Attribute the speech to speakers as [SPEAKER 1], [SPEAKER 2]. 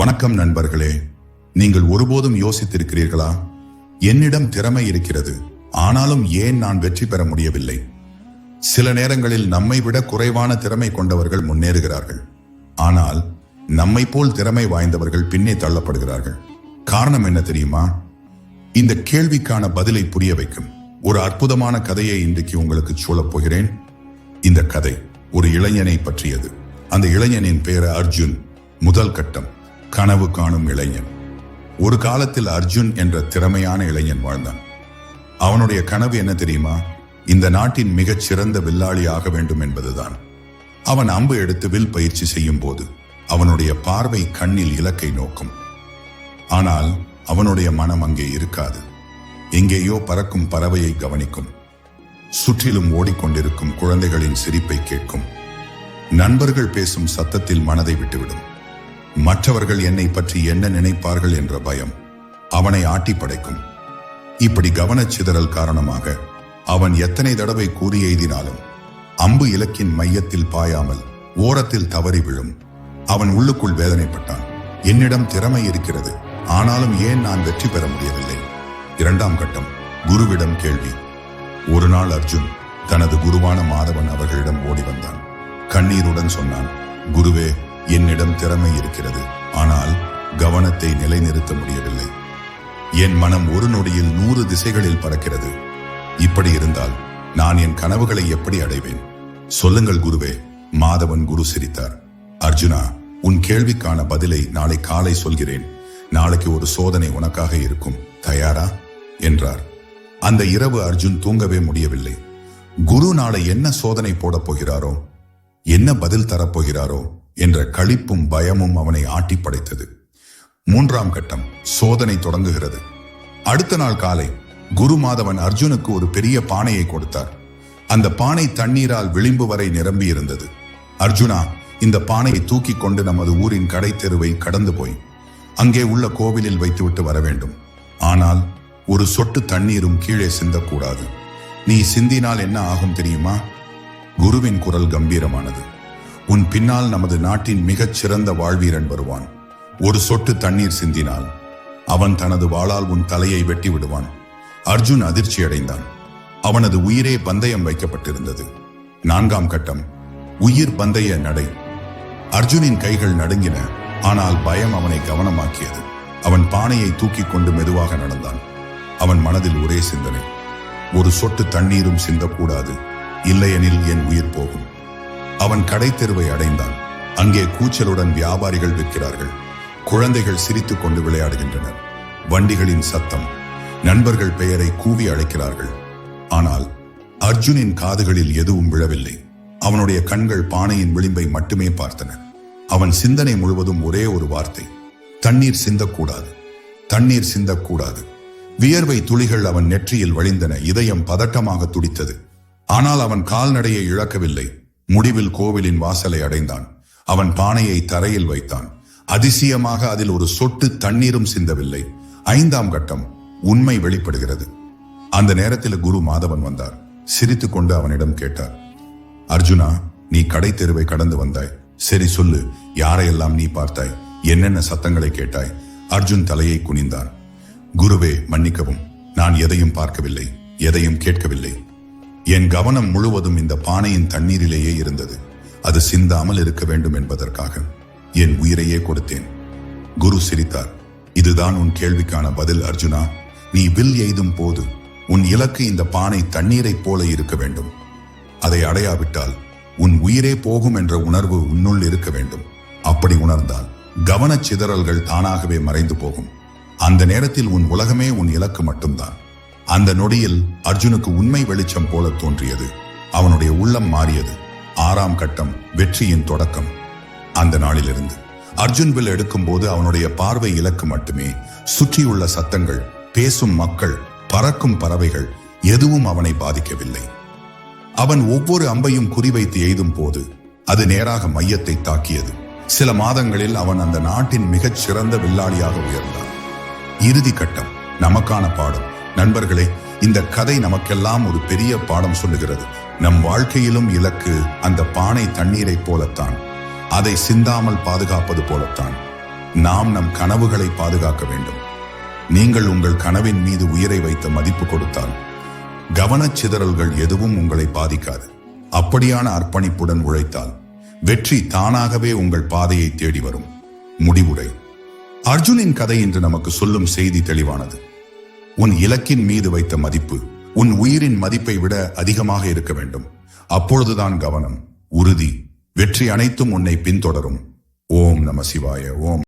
[SPEAKER 1] வணக்கம் நண்பர்களே நீங்கள் ஒருபோதும் யோசித்திருக்கிறீர்களா? என்னிடம் திறமை இருக்கிறது ஆனாலும் ஏன் நான் வெற்றி பெற முடியவில்லை? சில நேரங்களில் நம்மை விட குறைவான திறமை கொண்டவர்கள் முன்னேறுகிறார்கள். ஆனால் நம்மை போல் திறமை வாய்ந்தவர்கள் பின்னே தள்ளப்படுகிறார்கள். காரணம் என்ன தெரியுமா? இந்த கேள்விக்கான பதிலை புரிய வைக்கும் ஒரு அற்புதமான கதையை இன்றைக்கு உங்களுக்கு சொல்லப் போகிறேன். இந்த கதை ஒரு இளைஞனை பற்றியது. அந்த இளைஞனின் பெயர் அர்ஜுன். முதல் கட்டம். கனவு காணும் இளைஞன். ஒரு காலத்தில் அர்ஜுன் என்ற திறமையான இளைஞன் வாழ்ந்தான். அவனுடைய கனவு என்ன தெரியுமா? இந்த நாட்டின் மிகச் சிறந்த வில்லாளி ஆக வேண்டும் என்பதுதான். அவன் அம்பு எடுத்து வில் பயிற்சி செய்யும் போது அவனுடைய பார்வை கண்ணில் இலக்கை நோக்கும். ஆனால் அவனுடைய மனம் அங்கே இருக்காது. எங்கேயோ பறக்கும் பறவையை கவனிக்கும். சுற்றிலும் ஓடிக்கொண்டிருக்கும் குழந்தைகளின் சிரிப்பை கேட்கும். நண்பர்கள் பேசும் சத்தத்தில் மனதை விட்டுவிடும். மற்றவர்கள் என்னை பற்றி என்ன நினைப்பார்கள் என்ற பயம் அவனை ஆட்டி படைக்கும். இப்படி கவனச்சிதறல் காரணமாக அவன் எத்தனை தடவை கூறி எய்தினாலும் அம்பு இலக்கின் மையத்தில் பாயாமல் ஓரத்தில் தவறி விழும். அவன் உள்ளுக்குள் வேதனைப்பட்டான். என்னிடம் திறமை இருக்கிறது. ஆனாலும் ஏன் நான் வெற்றி பெற முடியவில்லை? இரண்டாம் கட்டம். குருவிடம் கேள்வி. ஒரு நாள் அர்ஜுன் தனது குருவான மாதவன் அவர்களிடம் ஓடி வந்தான். கண்ணீருடன் சொன்னான் குருவே என்னிடம் திறமை இருக்கிறது. ஆனால் கவனத்தை நிலைநிறுத்த முடியவில்லை. என் மனம் ஒரு நொடியில் நூறு திசைகளில் பறக்கிறது. இப்படி இருந்தால் நான் என் கனவுகளை எப்படி அடைவேன்? சொல்லுங்கள் குருவே மாதவன் குரு சிரித்தார். அர்ஜுனா உன் கேள்விக்கான பதிலை நாளை காலை சொல்கிறேன். நாளைக்கு ஒரு சோதனை உனக்காக இருக்கும். தயாரா? என்றார். அந்த இரவு அர்ஜுன் தூங்கவே முடியவில்லை. குரு நாளை என்ன சோதனை போடப் போகிறாரோ? என்ன பதில் தரப்போகிறாரோ என்ற களிப்பும் பயமும் அவனை ஆட்டி படைத்தது. மூன்றாம் கட்டம் சோதனை தொடங்குகிறது. அடுத்த நாள் காலை குரு மாதவன் அர்ஜுனுக்கு ஒரு பெரிய பானையை கொடுத்தார். அந்த பானை தண்ணீரால் விளிம்பு வரை நிரம்பி இருந்தது அர்ஜுனா இந்த பானையை தூக்கி கொண்டு நமது ஊரின் கடை தெருவை கடந்து போய் அங்கே உள்ள கோவிலில் வைத்துவிட்டு வர வேண்டும். ஆனால் ஒரு சொட்டு தண்ணீரும் கீழே சிந்தக்கூடாது. நீ சிந்தினால் என்ன ஆகும் தெரியுமா? குருவின் குரல் கம்பீரமானது. உன் பின்னால் நமது நாட்டின் மிகச் சிறந்த வாழ்வீரன் வருவான். ஒரு சொட்டு தண்ணீர் சிந்தினால் அவன் தனது வாளால் உன் தலையை வெட்டி விடுவான் அர்ஜுன் அதிர்ச்சி அடைந்தான் அவனது உயிரே பந்தயம் வைக்கப்பட்டிருந்தது. நான்காம் கட்டம். உயிர் பந்தய நடை. அர்ஜுனின் கைகள் நடுங்கின ஆனால் பயம் அவனை கவனமாக்கியது. அவன் பானையை தூக்கி கொண்டு மெதுவாக நடந்தான். அவன் மனதில் ஒரே சிந்தனை. ஒரு சொட்டு தண்ணீரும் சிந்தக்கூடாது. இல்லையெனில் என் உயிர் போகும். அவன் கடை தெருவை அடைந்தான். அங்கே கூச்சலுடன் வியாபாரிகள் விற்கிறார்கள் குழந்தைகள் சிரித்துக் கொண்டு விளையாடுகின்றனர். வண்டிகளின் சத்தம். நண்பர்கள் பெயரை கூவி அழைக்கிறார்கள். ஆனால் அர்ஜுனின் காதுகளில் எதுவும் விழவில்லை. அவனுடைய கண்கள் பானையின் விளிம்பை மட்டுமே பார்த்தன. அவன் சிந்தனை முழுவதும் ஒரே ஒரு வார்த்தை. தண்ணீர் சிந்தக்கூடாது. தண்ணீர் சிந்தக்கூடாது. வியர்வை துளிகள் அவன் நெற்றியில் வழிந்தன. இதயம் பதட்டமாக துடித்தது. ஆனால் அவன் கால்நடையை இழக்கவில்லை. முடிவில் கோவிலின் வாசலை அடைந்தான். அவன் பானையை தரையில் வைத்தான். அதிசயமாக அதில் ஒரு சொட்டு தண்ணீரும் சிந்தவில்லை. ஐந்தாம் கட்டம் உண்மை வெளிப்படுகிறது. அந்த நேரத்தில் குரு மாதவன் வந்தார். சிரித்துக் கொண்டு அவனிடம் கேட்டார் அர்ஜுனா நீ கடை தெருவை கடந்து வந்தாய். சரி சொல்லு யாரையெல்லாம் நீ பார்த்தாய்? என்னென்ன சத்தங்களை கேட்டாய்? அர்ஜுன் தலையை குனிந்தான் குருவே மன்னிக்கவும். நான் எதையும் பார்க்கவில்லை. எதையும் கேட்கவில்லை. என் கவனம் முழுவதும் இந்த பானையின் தண்ணீரிலேயே இருந்தது. அது சிந்தாமல் இருக்க வேண்டும் என்பதற்காக என் உயிரையே கொடுத்தேன். குரு சிரித்தார் இதுதான் உன் கேள்விக்கான பதில் அர்ஜுனா. நீ வில் எய்தும் போது உன் இலக்கு இந்த பானை தண்ணீரைப் போல இருக்க வேண்டும். அதை அடையாவிட்டால் உன் உயிரே போகும் என்ற உணர்வு உன்னுள் இருக்க வேண்டும். அப்படி உணர்ந்தால் கவனச் சிதறல்கள் தானாகவே மறைந்து போகும். அந்த நேரத்தில் உன் உலகமே உன் இலக்கு மட்டும்தான். அந்த நொடியில் அர்ஜுனுக்கு உண்மை வெளிச்சம் போல தோன்றியது. அவனுடைய உள்ளம் மாறியது. ஆறாம் கட்டம் வெற்றியின் தொடக்கம். அந்த நாளிலிருந்து அர்ஜுன் வில் எடுக்கும்போது அவனுடைய பார்வை இலக்கு மட்டுமே. சுற்றியுள்ள சத்தங்கள் பேசும் மக்கள் பறக்கும் பறவைகள் எதுவும் அவனை பாதிக்கவில்லை. அவன் ஒவ்வொரு அம்பையும் குறிவைத்து எய்தும் போது அது நேராக மையத்தை தாக்கியது. சில மாதங்களில் அவன் அந்த நாட்டின் மிகச் சிறந்த வில்லாளியாக உயர்ந்தான். இறுதி கட்டம் நமக்கான பாடம். நண்பர்களே இந்த கதை நமக்கெல்லாம் ஒரு பெரிய பாடம் சொல்லுகிறது. நம் வாழ்க்கையிலும் இலக்கு அந்த பானை தண்ணீரைப் போலத்தான். அதை சிந்தாமல் பாதுகாப்பது போலத்தான். நாம் நம் கனவுகளை பாதுகாக்க வேண்டும். நீங்கள் உங்கள் கனவின் மீது உயிரை வைத்த மதிப்பு கொடுத்தால் கவனச்சிதறல்கள் எதுவும் உங்களை பாதிக்காது. அப்படியான அர்ப்பணிப்புடன் உழைத்தால் வெற்றி தானாகவே உங்கள் பாதையை தேடி வரும். முடிவுரை. அர்ஜுனின் கதை இன்று நமக்கு சொல்லும் செய்தி தெளிவானது. உன் இலக்கின் மீது வைத்த மதிப்பு உன் உயிரின் மதிப்பை விட அதிகமாக இருக்க வேண்டும். அப்பொழுதுதான் கவனம் உறுதி. வெற்றி அனைத்தும் உன்னை பின்தொடரும். ஓம் நம சிவாய ஓம்.